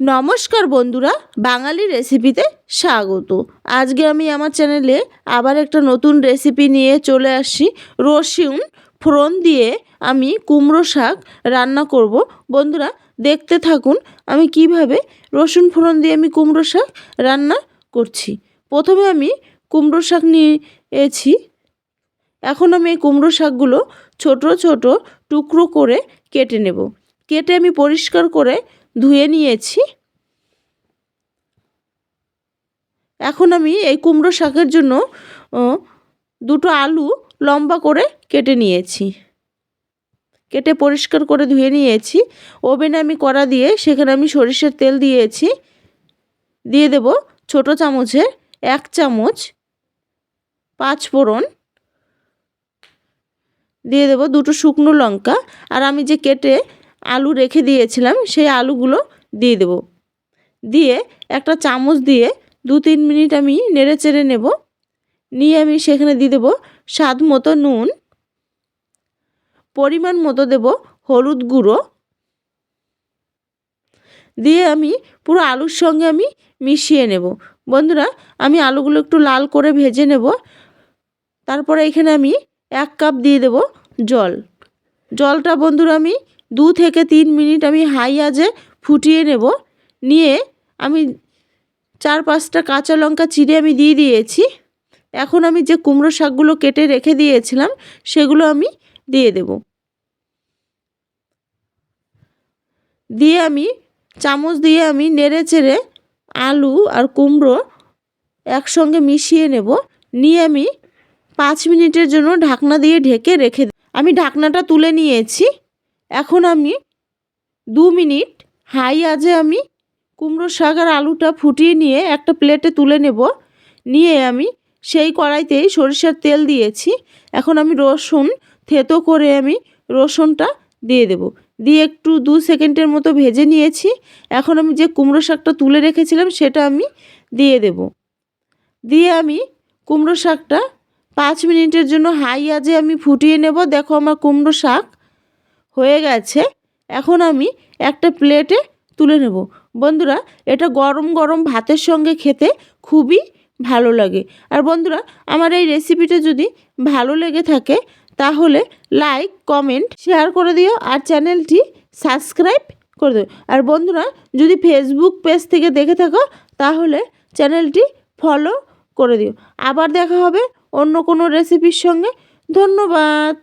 নমস্কার বন্ধুরা, বাঙালি রেসিপিতে স্বাগত। আজকে আমি আমার চ্যানেলে আবার একটা নতুন রেসিপি নিয়ে চলে আসি রসুন ফোড়ন দিয়ে আমি কুমড়ো শাক রান্না করব। বন্ধুরা, দেখতে থাকুন আমি কীভাবে রসুন ফোড়ন দিয়ে আমি কুমড়ো শাক রান্না করছি। প্রথমে আমি কুমড়ো শাক নিয়েছি। এখন আমি এই কুমড়ো শাকগুলো ছোট ছোট টুকরো করে কেটে নেব। কেটে আমি পরিষ্কার করে ধুয়ে নিয়েছি। এখন আমি এই কুমড়ো শাকের জন্য দুটো আলু লম্বা করে কেটে নিয়েছি। কেটে পরিষ্কার করে ধুয়ে নিয়েছি। ওভেনে আমি কড়া দিয়ে সেখানে আমি সরিষার তেল দিয়েছি। দিয়ে দেব ছোট চামচে এক চামচ পাঁচ ফোড়ন। দিয়ে দেব দুটো শুকনো লঙ্কা। আর আমি যে কেটে আলু রেখে দিয়েছিলাম, সেই আলুগুলো দিয়ে দেব। দিয়ে একটা চামচ দিয়ে দু তিন মিনিট আমি নেড়ে চেড়ে নেব। নিয়ে আমি সেখানে দিয়ে দেবো স্বাদ মতো নুন, পরিমাণ মতো দেব হলুদ গুঁড়ো। দিয়ে আমি পুরো আলুর সঙ্গে আমি মিশিয়ে নেব। বন্ধুরা, আমি আলুগুলো একটু লাল করে ভেজে নেব। তারপরে এখানে আমি এক কাপ দিয়ে দেব জল। জলটা বন্ধুরা আমি দু থেকে তিন মিনিট আমি হাই আজে ফুটিয়ে নেব। নিয়ে আমি চার পাঁচটা কাঁচা লঙ্কা চিড়ে আমি দিয়ে দিয়েছি। এখন আমি যে কুমড়ো শাকগুলো কেটে রেখে দিয়েছিলাম, সেগুলো আমি দিয়ে দেব। দিয়ে আমি, চামচ দিয়ে আমি নেড়ে চেড়ে আলু আর কুমড়ো একসঙ্গে মিশিয়ে নেব। নিয়ে আমি পাঁচ মিনিটের জন্য ঢাকনা দিয়ে ঢেকে রেখে আমি ঢাকনাটা তুলে নিয়েছি। এখন আমি দু মিনিট হাই আজে আমি কুমড়ো শাক আর আলুটা ফুটিয়ে নিয়ে একটা প্লেটে তুলে নেব। নিয়ে আমি সেই কড়াইতেই সরিষার তেল দিয়েছি। এখন আমি রসুন, থেতো করে আমি রসুনটা দিয়ে দেব। দিয়ে একটু দু সেকেন্ডের মতো ভেজে নিয়েছি। এখন আমি যে কুমড়ো শাকটা তুলে রেখেছিলাম সেটা আমি দিয়ে দেব। দিয়ে আমি কুমড়ো শাকটা পাঁচ মিনিটের জন্য হাই আজে আমি ফুটিয়ে নেব। দেখো আমার কুমড়ো শাক হয়ে গেছে, এখন আমি একটা প্লেটে তুলে নেব। বন্ধুরা, এটা গরম গরম ভাতের সঙ্গে খেতে খুবই ভালো লাগে। আর বন্ধুরা, আমার এই রেসিপিটা যদি ভালো লেগে থাকে, তাহলে লাইক কমেন্ট শেয়ার করে দিও আর চ্যানেলটি সাবস্ক্রাইব করে দিও। আর বন্ধুরা, যদি ফেসবুক পেজ থেকে দেখে থাকো, তাহলে চ্যানেলটি ফলো করে দিও। আবার দেখা হবে অন্য কোনো রেসিপির সঙ্গে। ধন্যবাদ!